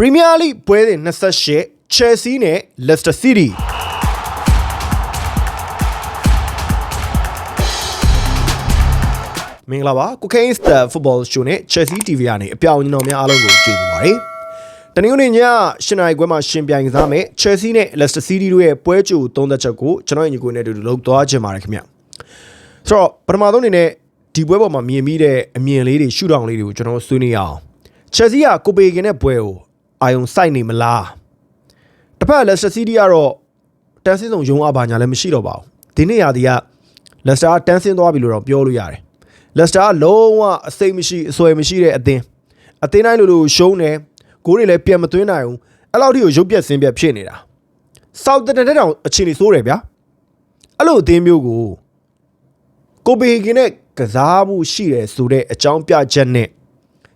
ပရီးမီးယားလိပွဲစဉ်28 Chelsea နဲ့ Leicester City မင်္ဂလာပါကိုကိန်းစတာဖုတဘောရှိုးနဲ့ Chelsea TV ကနေအပြောင်ကျွန်တော်များအားလုံးကိုကြိုဆိုပါရစေ။တနင်္ဂနွေညရှင်နိုင်ခွဲမှာရှင်ပြိုင်ကစားမယ် Chelsea နဲ့ Leicester City တို့ရဲ့ပွဲကြိုသုံးသက်ချက်ကိုကျွန်တော်ညီကိုနဲ့အတူတူလုပ်သွားခြင်းပါတယ်ခင်ဗျ။ဆိုတော့ပထမဆုံးအနေနဲ့ဒီပွဲပေါ်မှာမြင်မိတဲ့အမြင်လေးတွေရှုထောင့်လေးတွေကိုကျွန်တော်ဆွေးနွေးရအောင်။ Chelsea ကကိုပေကင်တဲ့ပွဲကို အာယုံစိုက်နေမလား။တစ်ဖက် Leicester City ကတော့တန်းစင်းဆောင်ရုံအားပါညာလည်းမရှိတော့ပါဘူး။ဒီနေ့ရာသီက Leicester ကတန်းစင်းသွားပြီလို့တော့ပြောလို့ရတယ်။ Leicester ကလုံးဝအစိမ့်မရှိအစွဲမရှိတဲ့အသင်းအသင်းတိုင်းလိုလိုရှုံးတယ်ဂိုးတွေလည်းပြန်မသွင်းနိုင်ဘူးအဲ့လောက်ထိကိုရုပ်ပြက်ဆင်းပြက်ဖြစ်နေတာ Southampton တက်တောင်အခြေအနေဆိုးတယ်ဗျာအဲ့လိုအသင်းမျိုးကိုကိုပေကင်နဲ့ကစားမှုရှိတယ်ဆိုတဲ့အကြောင်းပြချက်နဲ့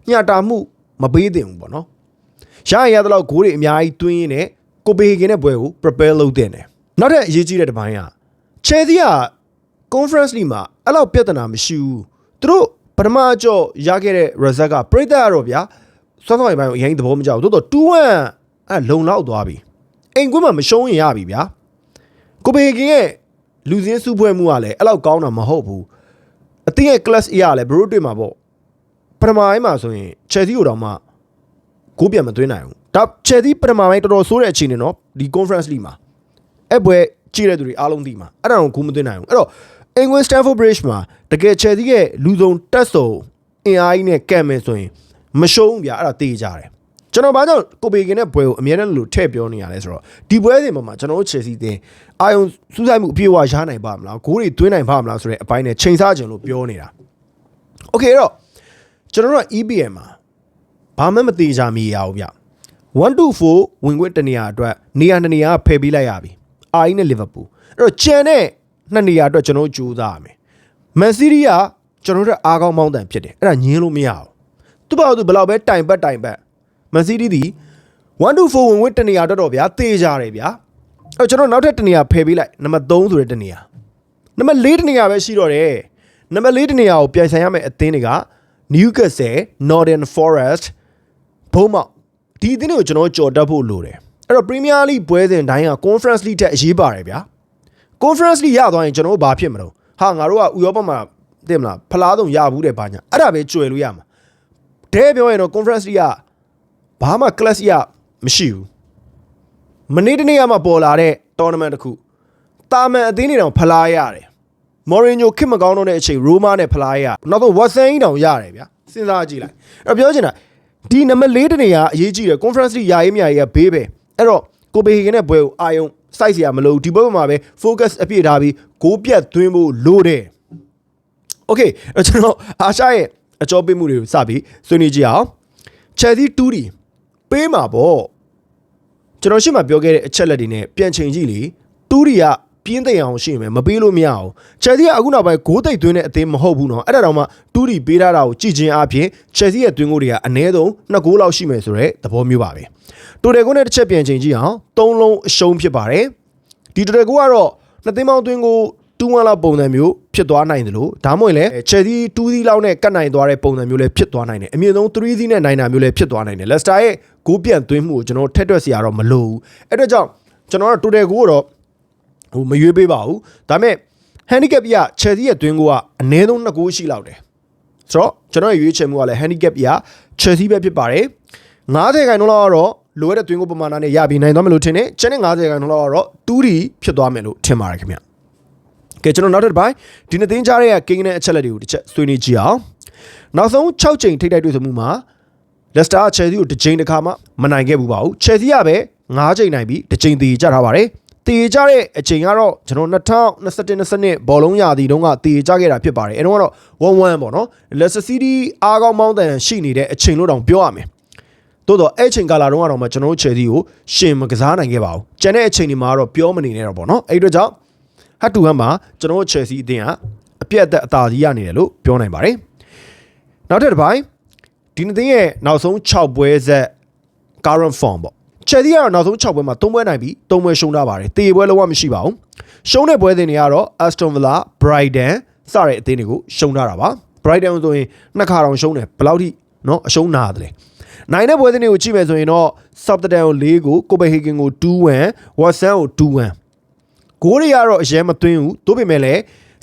ညှတာမှုမပေးသင့်ဘူးပေါ့နော် ရရင်ရတဲ့လောက်ဂိုးတွေအများကြီးသွင်းရင်းနဲ့ကိုပေကင်နဲ့ပွဲကို prepare လုပ်တင်တယ်နောက်ထပ်အရေးကြီးတဲ့တစ်ပိုင်းက Chelsea က conference league မှာအဲ့လောက်ပြဿနာမရှိဘူးသူတို့ပထမအကြော့ရခဲ့တဲ့ result ကပြိတ္တရတော့ဗျာစောစောပိုင်းပိုင်းကိုအရင်သဘောမကျဘူးတိုးတော့2-1အဲ့လုံလောက်သွားပြီအိမ်ကွင်းမှာမရှုံးရင်ရပြီဗျာကိုပေကင်ရဲ့လူစင်းစုဖွဲ့မှုကလည်းအဲ့လောက်ကောင်းတာမဟုတ်ဘူးအတင်းရဲ့ class A ကလည်းဘရိုတွေ့မှာပေါ့ပထမပိုင်းမှာဆိုရင် Chelsea ကိုတော့မှ ကိုပြန်မသွင်းနိုင်ဘူးဒါချယ်ဆီပထမပိုင်းတော်တော်ဆိုးတဲ့အခြေအနေနော်ဒီ conference league မှာအဲ့ပွဲကြည့်တဲ့သူတွေအားလုံးသိမှာအဲ့ဒါကိုကိုမသွင်းနိုင်ဘူးအဲ့တော့ England Stamford Bridge မှာတကယ်ချယ်ဆီရဲ့လူဆုံးတက်ဆုံးအင်အားကြီးနဲ့ကံမယ်ဆိုရင်မရှုံးဘူးဗျာအဲ့ဒါတေးကြတယ်ကျွန်တော်ဘာကြောင့်ကိုပေကင်ရဲ့ပွဲကိုအမြဲတမ်းလို့ထည့်ပြောနေရလဲဆိုတော့ဒီပွဲစဉ်ပေါ်မှာကျွန်တော်တို့ Chelsea တင်အာယုံစူးစိုက်မှုအပြည့်အဝရနိုင်ပါမလားဂိုးတွေသွင်းနိုင်ပါမလားဆိုတဲ့အပိုင်းနဲ့ချိန်ဆခြင်းလို့ပြောနေတာ Okay အဲ့တော့ကျွန်တော်တို့က EBM မှာ ဘာမှမသေးကြမိရအောင်ဗျ124ဝင်ခွင့်တနေရာအတွက်နေရာတစ်နေရာဖယ်ပေးလိုက်ရပြီအာအီနဲ့လီဗာပူးအဲ့တော့ကျန်တဲ့နှစ်နေရာအတွက်ကျွန်တော်တို့ကြိုးစားရမယ်မန်စီးတီးကကျွန်တော်တို့အားကောင်းမောင်းတန်ဖြစ်တယ်အဲ့ဒါညင်းလို့မရဘူးသူ့ဘာလို့ဘယ်လောက်ပဲတိုင်ပတ်တိုင်ပတ်မန်စီးတီးဒီ124ဝင်ခွင့်တနေရာအတွက်တော့ဗျာတေးကြတယ်ဗျာအဲ့တော့ကျွန်တော်နောက်ထပ်တနေရာဖယ်ပေးလိုက်နံပါတ်3ဆိုတဲ့တနေရာနံပါတ်4တနေရာပဲရှိတော့တယ်နံပါတ်4တနေရာကိုပြန်ဆိုင်ရမယ့်အသင်းတွေက Newcastle, Northern Forest ဘုံမောက်ဒီအသင်းတွေကိုကျွန်တော်ကြော်တက်ဖို့လိုတယ်အဲ့တော့ Premier League ပွဲစဉ်တိုင်းက Conference League တက်အရေးပါတယ်ဗျာ Conference League ရသွားရင်ကျွန်တော်တို့ဘာဖြစ်မလို့ဟာငါတို့ကဥရောပမှာသိမလားဖလားဆုံးရဘူးတဲ့ဘာညာအဲ့ဒါပဲကြွယ်လို့ရမှာတဲပြောရင်တော့ Conference League ကဘာမှ class ရမရှိဘူးမနေ့တနေ့ကမှပေါ်လာတဲ့ tournament တစ်ခုတာမန်အသင်းတွေတောင်ဖလားရတယ်မော်ရီညိုခစ်မကောင်းတော့တဲ့အချိန်ရိုးမားနဲ့ဖလားရနောက်တော့ဝတ်ဆန်ကြီးတောင်ရတယ်ဗျာစဉ်းစားကြည့်လိုက်အဲ့တော့ပြောချင်တာ ဒီနံပါတ်၄တနေရာအရေးကြီးတယ် conference league ယာရေးမြာရေးကဘေးပဲအဲ့တော့ကိုပေဟီကန်နဲ့ဘွဲကိုအာယုံစိုက်เสียမလို့ဒီဘက်မှာပဲ focus အပြည့်ထားပြီးဂိုးပြတ်သွင်းဖို့လိုတယ် okay အဲ့ကျွန်တော်အာရှရဲ့အကြောပေးမှုတွေကိုစပြီးဆွေးနွေးကြည့်အောင် Chelsea 2ဒီပေးမှာပေါ့ကျွန်တော်ရှေ့မှာပြောခဲ့တဲ့အချက်လက်တွေနဲ့ပြန်ချိန်ကြည့်လေ2ဒီက ပြင်းသိမ်အောင်ရှိမယ်မပေးလို့မရအောင်ချယ်ဆီကအခုနောက်ပိုင်းဂိုးတိတ်သွင်းတဲ့အသင်းမဟုတ်ဘူးနော်အဲ့ဒါတော့မှတူးတီပေးထားတာကိုကြည့်ချင်းအပြင်ချယ်ဆီရဲ့သွင်းကိုတွေကအနည်းဆုံး2ဂိုးလောက်ရှိမယ်ဆိုတဲ့သဘောမျိုးပါပဲတိုတယ်ကိုနဲ့တစ်ချက်ပြန်ချိန်ကြည့်အောင်၃လုံးအရှုံးဖြစ်ပါတယ်ဒီတိုတယ်ကိုကတော့နှစ်သင်းပေါင်းသွင်းကို2-1လောက်ပုံစံမျိုးဖြစ်သွားနိုင်တယ်လို့ဒါမှမဟုတ်လည်း Chelsea 2-0လောက်နဲ့ကတ်နိုင်သွားတဲ့ပုံစံမျိုးလည်းဖြစ်သွားနိုင်တယ်အမြင့်ဆုံး3-0နဲ့နိုင်တာမျိုးလည်းဖြစ်သွားနိုင်တယ် Leicester ရဲ့ဂိုးပြန်သွင်းမှုကိုကျွန်တော်ထက်တွက်စရာတော့မလိုဘူးအဲ့တော့ကြောင့်ကျွန်တော်တို့ total ကိုတော့ ဟိုမရွေးပေးပါဘူးဒါပေမဲ့ handicap ပြ Chelsea ရဲ့တွင်းကိုကအနည်းဆုံး2ဂိုးရှိလောက်တယ်ဆိုတော့ကျွန်တော်ရဲ့ရွေးချယ်မှုကလည်း handicap ပြ Chelsea ပဲဖြစ်ပါတယ်90ခိုင်နှုန်းလောက်ကတော့လိုရတဲ့တွင်းကိုပမာဏနဲ့ရပြီးနိုင်သွားမယ်လို့ထင်တယ်ကျန်တဲ့90ခိုင်နှုန်းလောက်ကတော့2ဒီဖြစ်သွားမယ်လို့ထင်ပါတယ်ခင်ဗျကဲကျွန်တော်နောက်တစ်ပိုင်းဒီနှစ်သိန်းကြားတဲ့ကင်းတဲ့အချက်လက်တွေကိုတစ်ချက်ဆွေးနွေးကြည့်အောင်နောက်ဆုံး6ချိန်ထိတိုက်တွေ့ဆုံမှုမှာလက်စတာချယ်ဆီကိုတစ်ချိန်တစ်ခါမှမနိုင်ခဲ့ဘူးပါဘူးချယ်ဆီကပဲ9ချိန်နိုင်ပြီးတစ်ချိန်တည်ကြထားပါတယ် တည်ကြတဲ့အချိန်ကတော့ကျွန်တော်2021 22ဘောလုံးရာသီတုန်းကတည်ကြခဲ့တာဖြစ်ပါတယ်အဲတော့ကတော့1-1ပေါ့နော် Leicester City အားကောင်းမောင်းတန်ရှိနေတဲ့အချိန်လို့တောင်ပြောရမယ်တိုးတော့အဲ့ချိန်ကာလာတုန်းကတော့မှကျွန်တော်တို့ Chelsea ကိုရှင်မကစားနိုင်ခဲ့ပါဘူးကျန်တဲ့အချိန်ဒီမှာတော့ပြောမနေနဲ့တော့ပေါ့နော်အဲ့ဒီတော့ကြောင့်ဟတ်တူဟန်မှာကျွန်တော်တို့ Chelsea အသင်းကအပြတ်အသက်အသာကြီးရနေတယ်လို့ပြောနိုင်ပါတယ်နောက်ထပ်တစ်ပိုင်းဒီနေ့ရဲ့နောက်ဆုံး6ပွဲဆက် current form ပေါ့ ချယ်ဆီကတော့နောက်ဆုံး6ပွဲမှာ3ပွဲနိုင်ပြီး3ပွဲရှုံးထားပါတယ်တေပွဲလုံးဝမရှိပါဘူးရှုံးတဲ့ပွဲစဉ်တွေကတော့ Aston Villa Brighton စတဲ့အသင်းတွေကိုရှုံးထားတာပါ Brighton ဆိုရင်နှစ်ခါတောင်ရှုံးတယ်ဘယ်လောက်ထိเนาะအရှုံးနာတယ်လဲနိုင်တဲ့ပွဲစဉ်တွေကိုကြည့်မယ်ဆိုရင်တော့ Southampton ကို4ကို Copenhagen ကို2-1 Watson ကို2-1ဂိုးတွေကတော့အရင်မသွင်းဘူးသို့ပေမဲ့လည်း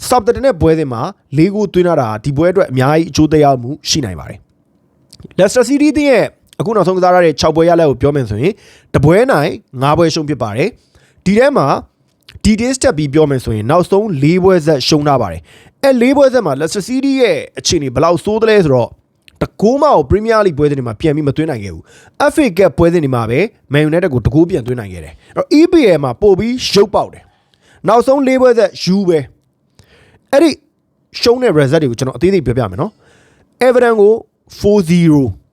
Southampton နဲ့ပွဲစဉ်မှာ၄ဂိုးသွင်းလာတာဒီပွဲအတွက်အများကြီးအကျိုးသက်ရောက်မှုရှိနိုင်ပါတယ် Leicester City တင်းရဲ့ အခုနောက်ဆုံးကစားရတဲ့6ပွဲရလက်ကိုပြောမယ်ဆိုရင်တပွဲနိုင်9ပွဲရှုံးဖြစ်ပါတယ်ဒီထဲမှာ details တက်ပြီးပြောမယ်ဆိုရင်နောက်ဆုံး၄ပွဲဆက်ရှုံးထားပါတယ်အဲ၄ပွဲဆက်မှာ Leicester City ရဲ့အခြေအနေဘယ်လောက်ဆိုးသလဲဆိုတော့တကူးမကို Premier League ပွဲစဉ်တွေမှာပြန်ပြီးမသွင်းနိုင်ခဲ့ဘူး FA Cup ပွဲစဉ်တွေမှာပဲ Man United ကိုတကူးပြန်သွင်းနိုင်ခဲ့တယ်အဲ့တော့ EPL မှာပို့ပြီးရုပ်ပေါက်တယ်နောက်ဆုံး၄ပွဲဆက်ယူပဲအဲ့ဒီရှုံးတဲ့ result တွေကိုကျွန်တော်အသေးသေးပြောပြမယ်နော် Everton ကို4-0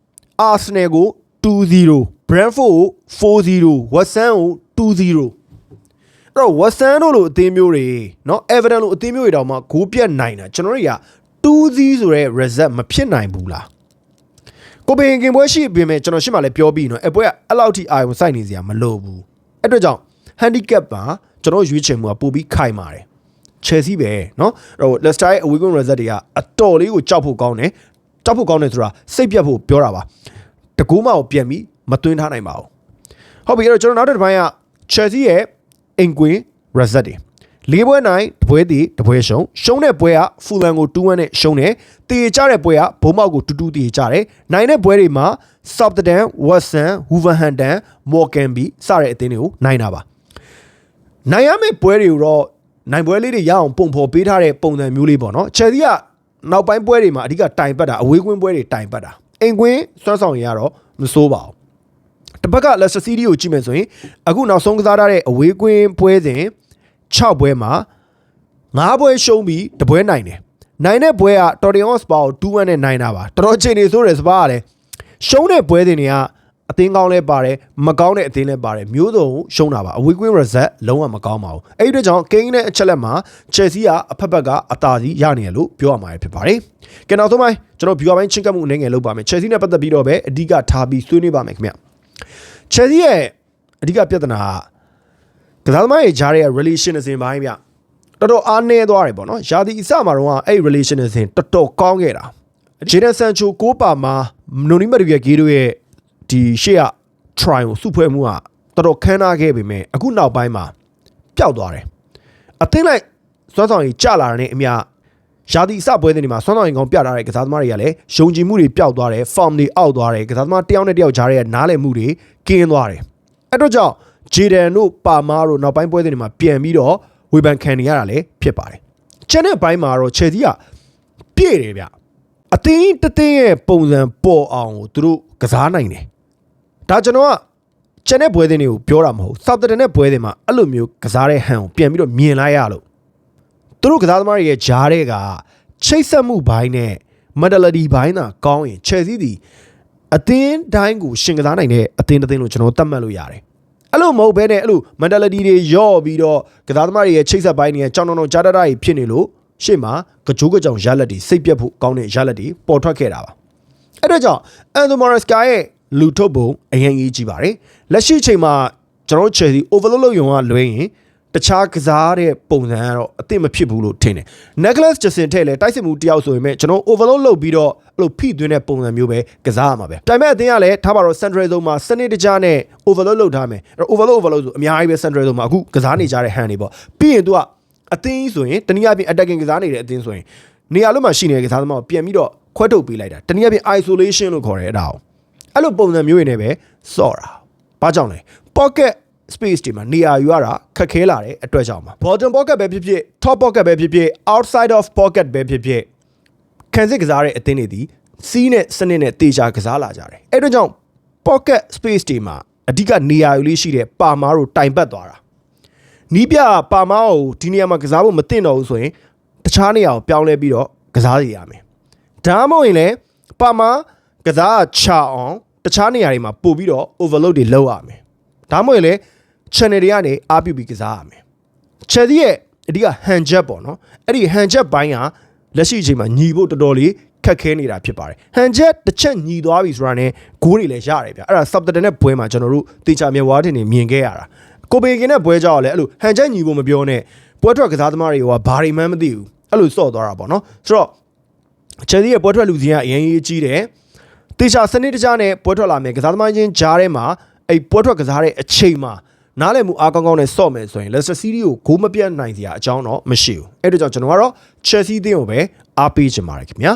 Arsenal ကို2-0 Brentford ကို4-0 West Ham ကို2-0အဲ့တော့ West Ham တို့လိုအသင်းမျိုးတွေเนาะ Everton လိုအသင်းမျိုးတွေတောင်မှဂိုးပြတ်နိုင်တာကျွန်တော်တို့တွေက2-0ဆိုတဲ့ result မဖြစ်နိုင်ဘူးလားကိုပင်ကင်ပွဲရှိပြင်မဲ့ကျွန်တော်ရှင်းမှလည်းပြောပြီးနော်အပွဲကအဲ့လောက်ထိအာရုံစိုက်နေစရာမလိုဘူးအဲ့အတွက်ကြောင့် handicap ပါကျွန်တော်ရွေးချယ်မှုကပို့ပြီးခိုင်ပါတယ် Chelsea ပဲเนาะအဲ့တော့ Leicester ရဲ့ away goal result တွေကအတော်လေးကိုကြောက်ဖို့ကောင်းတယ် ကြောက်ဖို့ကောင်းတယ်ဆိုတာစိတ်ပြတ်ဖို့ပြောတာပါတကူးမကိုပြန်ပြီးမသွင်းထားနိုင်ပါဘူးဟုတ်ပြီအဲ့တော့ကျွန်တော်နောက်တစ်ပိုင်းက Chelsea ရဲ့အင်ကွင်း result တွေလေးပွဲနိုင်တပွဲတည်တပွဲရှုံးရှုံးတဲ့ပွဲကဖူလန်ကို2-1နဲ့ရှုံးတယ်တည်ကြတဲ့ပွဲကဘုံမောက်ကို2-2တည်ကြတယ်နိုင်တဲ့ပွဲတွေမှာ Southampton, Watson, Wolverhampton, Morecambe စတဲ့အသင်းတွေကိုနိုင်တာပါနိုင်ရမယ့်ပွဲတွေကိုတော့နိုင်ပွဲလေးတွေရအောင်ပုံဖော်ပေးထားတဲ့ပုံစံမျိုးလေးပေါ့နော်ချယ်ဆီက နောက်ပိုင်းပွဲတွေမှာအဓိကတိုင်ပတ်တာအဝေးကွင်းပွဲတွေတိုင်ပတ်တာအိမ်ကွင်းစွမ်းဆောင်ရရတော့မစိုးပါဘူးတစ်ဖက်က Leicester City ကိုကြည့်မယ်ဆိုရင်အခုနောက်ဆုံးကစားထားတဲ့အဝေးကွင်းပွဲစဉ်6ပွဲမှာ9ပွဲရှုံးပြီးတပွဲနိုင်တယ်နိုင်တဲ့ပွဲက Tottenham Hotspur ကို2-1နဲ့နိုင်တာပါတော်တော်ချိန်နေဆိုးတယ်စပါးရတယ်ရှုံးတဲ့ပွဲတွေတွေက အသင်းကောင်းလဲပါတယ်မကောင်းတဲ့အသင်းလဲပါတယ်မျိုးစုံရှုံးတာပါအဝေးကွင်း reset လုံးဝမကောင်းပါဘူးအဲ့ဒီအတွက်ကြောင့်ကိန်းနဲ့အချက်လက်မှာ Chelsea ကအဖက်ဖက်ကအသာစီးရနေရလို့ပြောရမှာဖြစ်ပါတယ်ကဲနောက်ဆုံးပိုင်းကျွန်တော် viewer ပိုင်းချင်းကပ်မှုအနေငယ်လုပ်ပါမယ် Chelsea နဲ့ပတ်သက်ပြီးတော့ပဲအဓိကထားပြီးဆွေးနွေးပါမယ်ခင်ဗျ Chelsea ရဲ့အဓိကပြဿနာကကစားသမားရဲ့ဂျားရဲ့ relation အစဉ်ပိုင်းဗျတော်တော်အားနည်းသွားတယ်ပေါ့နော်ယာဒီအစမှာတော့အဲ့ relation အစဉ်တော်တော်ကောင်းခဲ့တာဂျေနဆန်ချိုကိုပါမာနိုနီမရီရဲ့ဂေးတို့ရဲ့ ဒီရှေ့က try ကိုစုဖွဲ့မှုကတော်တော်ခမ်းနားခဲ့ပေမဲ့အခုနောက်ပိုင်းမှာပျောက်သွားတယ်အသင်းလိုက်စွမ်းဆောင်ရည်ကျလာတဲ့အမျှယာဒီအစပွဲတွေနေမှာစွမ်းဆောင်ရည်ကောင်းပြထားတဲ့ကစားသမားတွေကလည်းယုံကြည်မှုတွေပျောက်သွားတယ် form တွေအောက်သွားတယ်ကစားသမားတစ်ယောက်နဲ့တစ်ယောက်ကြားရဲ့နားလည်မှုတွေကင်းသွားတယ်အဲ့တော့ကြောင့်ဂျေဒန်တို့ပါမာတို့နောက်ပိုင်းပွဲတွေနေမှာပြန်ပြီးတော့ဝေဖန်ခံနေရတာလည်းဖြစ်ပါတယ်ကျန်တဲ့ဘိုင်းမှာတော့ချယ်ဆီကပြည့်တယ်ဗျအသင်းတစ်သင်းရဲ့ပုံစံပေါ်အောင်ကိုသူတို့ကစားနိုင်တယ် ဒါကျွန်တော်ကကျန်တဲ့ပွဲတွေတွေကိုပြောတာမဟုတ်စောက်တဲ့နဲ့ပွဲတွေမှာအဲ့လိုမျိုးကစားတဲ့ဟန်ကိုပြန်ပြီးတော့မြင်လိုက်ရလို့သူတို့ကစားသမားတွေရဲ့ဂျားတွေကချိတ်ဆက်မှုဘိုင်းနဲ့မက်ဒလဒီဘိုင်းသာကောင်းရင်ချယ်ဆီဒီအသင်းတိုင်းကိုရှင်ကစားနိုင်တဲ့အသင်းတစ်သင်းလို့ကျွန်တော်သတ်မှတ်လို့ရတယ်အဲ့လိုမဟုတ်ဘဲနဲ့အဲ့လိုမက်ဒလဒီတွေယော့ပြီးတော့ကစားသမားတွေရဲ့ချိတ်ဆက်ဘိုင်းတွေကြောင်တောင်တောင်ကြားတတာကြီးဖြစ်နေလို့ရှေ့မှာကကြိုးကကြောင်ရလက်တွေစိတ်ပြတ်ဖို့ကောင်းတဲ့ရလက်တွေပေါ်ထွက်ခဲ့တာပါအဲ့တော့ကြောင့်အန်ဒိုမော်ရစကာရဲ့ လူထုတ်ပုံအရင်ကြီးကြည့်ပါတယ်လက်ရှိချိန်မှာကျွန်တော်တို့ Chelsea overload လုပ်ရုံကလွဲရင်တခြားကစားတဲ့ပုံစံကတော့အသင့်မဖြစ်ဘူးလို့ထင်တယ်။ Necklace Jackson ထဲ့လဲတိုက်စစ်မှုတယောက်ဆိုရင်မဲ့ကျွန်တော် overload လုပ်ပြီးတော့အဲ့လိုဖိသွင်းတဲ့ပုံစံမျိုးပဲကစားရမှာပဲ။ဒါပေမဲ့အသင်းကလည်းထားပါတော့ Central Zone မှာစနစ်တကျနဲ့ overload လုပ်ထားမယ်။အဲ့ overload overload ဆိုအများကြီးပဲ Central Zone မှာအခုကစားနေကြတဲ့ hand တွေပေါ့။ပြီးရင် तू ကအသင်းကြီးဆိုရင်တနည်းအားဖြင့် attacking ကစားနေတဲ့အသင်းဆိုရင်နေရာလုံးမှာရှိနေတဲ့ကစားသမားကိုပြန်ပြီးတော့ခွဲထုတ်ပေးလိုက်တာ။တနည်းအားဖြင့် isolation လို့ခေါ်တယ်အဲ့ဒါကို။ အဲ့လိုပုံစံမျိုးတွေနဲ့ပဲစော့တာ။ဘာကြောင့်လဲ။ pocket space တွေမှာနေရာယူရတာခက်ခဲလာတဲ့အတွက်ကြောင့်ပါ bottom pocket ပဲဖြစ်ဖြစ် top pocket ပဲဖြစ်ဖြစ် outside of pocket ပဲဖြစ်ဖြစ်ခံစစ်ကစားတဲ့အသင်းတွေဒီစီးနဲ့စနစ်နဲ့တေချာကစားလာကြတယ်အဲ့တော့ကြောင့် pocket space တွေမှာအဓိကနေရာယူလေးရှိတဲ့ပါမားတို့တိုင်ပတ်သွားတာနီးပြပါမားကိုဒီနေရာမှာကစားဖို့မသင့်တော့ဘူးဆိုရင်တခြားနေရာကိုပြောင်းလဲပြီးတော့ကစားစီရမယ်ဒါမှမဟုတ်ရင်လည်းပါမားကစားချအောင် တခြားနေရာတွေမှာပို့ပြီးတော့ overload တွေလုပ်ရမယ်ဒါမှမဟုတ်ရင်လည်း channel တွေကနေအားပြုပြီးကစားရမယ်။ Chelsea ရဲ့အဓိက hand jet ပေါ့နော်။အဲ့ဒီ hand jet ဘိုင်းကလက်ရှိအချိန်မှာညီဖို့တော်တော်လေးခက်ခဲနေတာဖြစ်ပါတယ်။ hand jet တစ်ချက်ညီသွားပြီဆိုတာနဲ့ဂိုးတွေလည်းရတယ်ဗျ။အဲ့ဒါ subtitle နဲ့ပွဲမှာကျွန်တော်တို့တေချာမြဝါတင်နေမြင်ခဲ့ရတာ။ကိုပေကင်နဲ့ပွဲကြောက်လည်းအဲ့လို hand jet ညီဖို့မပြောနဲ့ပွဲထွက်ကစားသမားတွေကဘာတွေမှန်းမသိဘူး။အဲ့လိုစော့သွားတာပေါ့နော်။ဆိုတော့ Chelsea ရဲ့ပွဲထွက်လူစင်းကအရင်ကြီးကြီးတယ်။ တေချာစနစ်တကျနဲ့ပွဲထွက်လာမယ်ကစားသမားချင်းဂျားထဲမှာအဲ့ပွဲထွက်ကစားတဲ့အချိန်မှာနားလည်မှုအားကောင်းကောင်းနဲ့စော့မယ်ဆိုရင် Leicester City ကိုဂိုးမပြတ်နိုင်စရာအကြောင်းတော့မရှိဘူးအဲ့ဒါကြောင့်ကျွန်တော်ကတော့ Chelsea အသင်းကိုပဲအားပေးချင်ပါတယ်ခင်ဗျာ